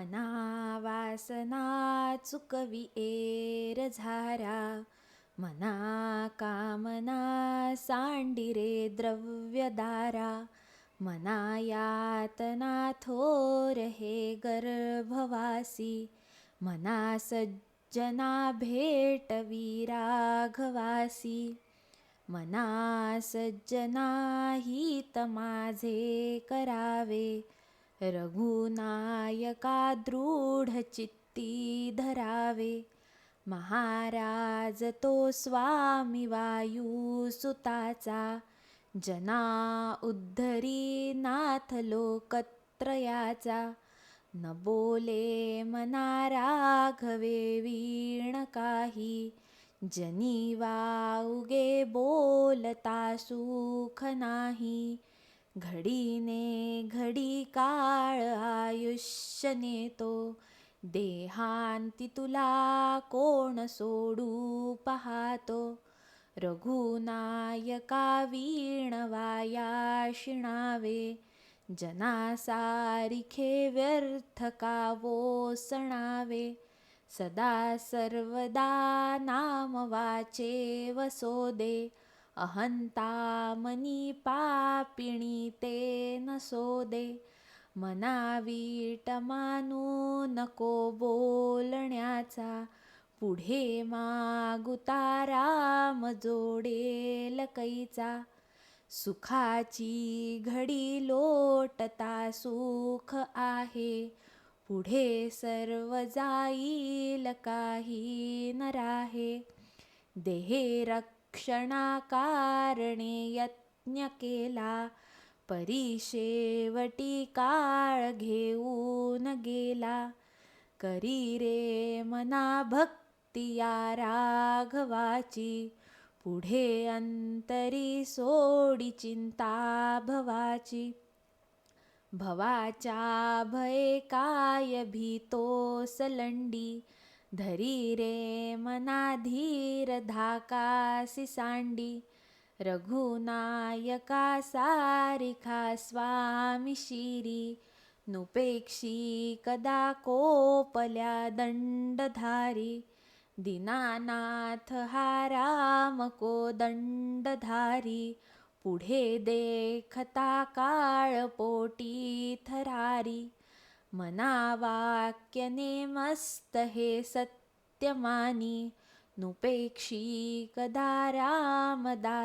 मना वासना चुकवी एर झारा मना कामना सांडिरे द्रव्यदारा मना यातना थोर हे गर्भवासी मना सज्जना भेटवी राघवासी मना सज्जना हित माझे करावे रघुनायका दृढ चित्ती धरावे. महाराज तो स्वामी वायुसुताचा जना उद्धरी नाथ लोकत्रयाचा. न बोले मना राघवे वीण काही. जनी वाउगे बोलता सुख नाही. घडीने घडी काळ आयुष्य नेतो. देहांती तुला कोण सोडू पाहातो. रघुनायका वीणवाया शिणावे. जनासारिखे व्यर्थ का सणावे सदा सर्वदा नाम वाचे वसोदे. अहंता मनी पापिणी ते नसो दे. मनावीट मानू नको बोलण्याचा. पुढे मागुतारा जोडेल कैचा सुखाची घडी लोटता सुख आहे. पुढे सर्व जाईल काही न राहे देहे रक्त क्षणाकारणे यज्ञ केला. परिशेवटी काळ घेऊन गेला. करी रे मना भक्ती या राघवाची. पुढे अंतरी सोडी चिंता भवाची. भवाच्या भय काय भीतो सलंडी धरी रे मनाधीर धाकासी सांडी रघुनायका सारिखा स्वामी शिरी. नुपेक्षी कदा कोपल्या दंडधारी. दीनानाथ हा राम को दंडधारी. पुढे देखता काळ पोटी थरारी. मना वाक्यने मस्त हे सत्यमानी नुपेक्षी कदा रामदासाभिमानी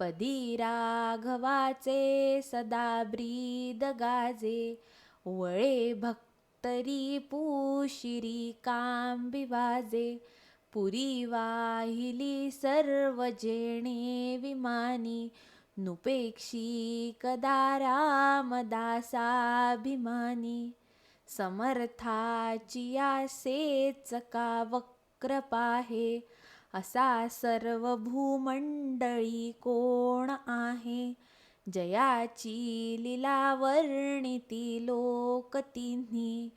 पदी राघवाचे सदा ब्रीद गाजे वळे भक्तरी पूशिरी कांबी वाजे पुरी वाहिली सर्व जेणे विमानी नुपेक्षी कदा रामदासाभिमानी समर्थाची यासेच का वक्र पाहे असा सर्व भूमंडळी कोण आहे? जयाची लिला वर्णिती लोक तिन्ही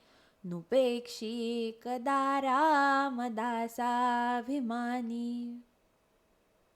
नुपेक्षी कदा रामदासाभिमानी?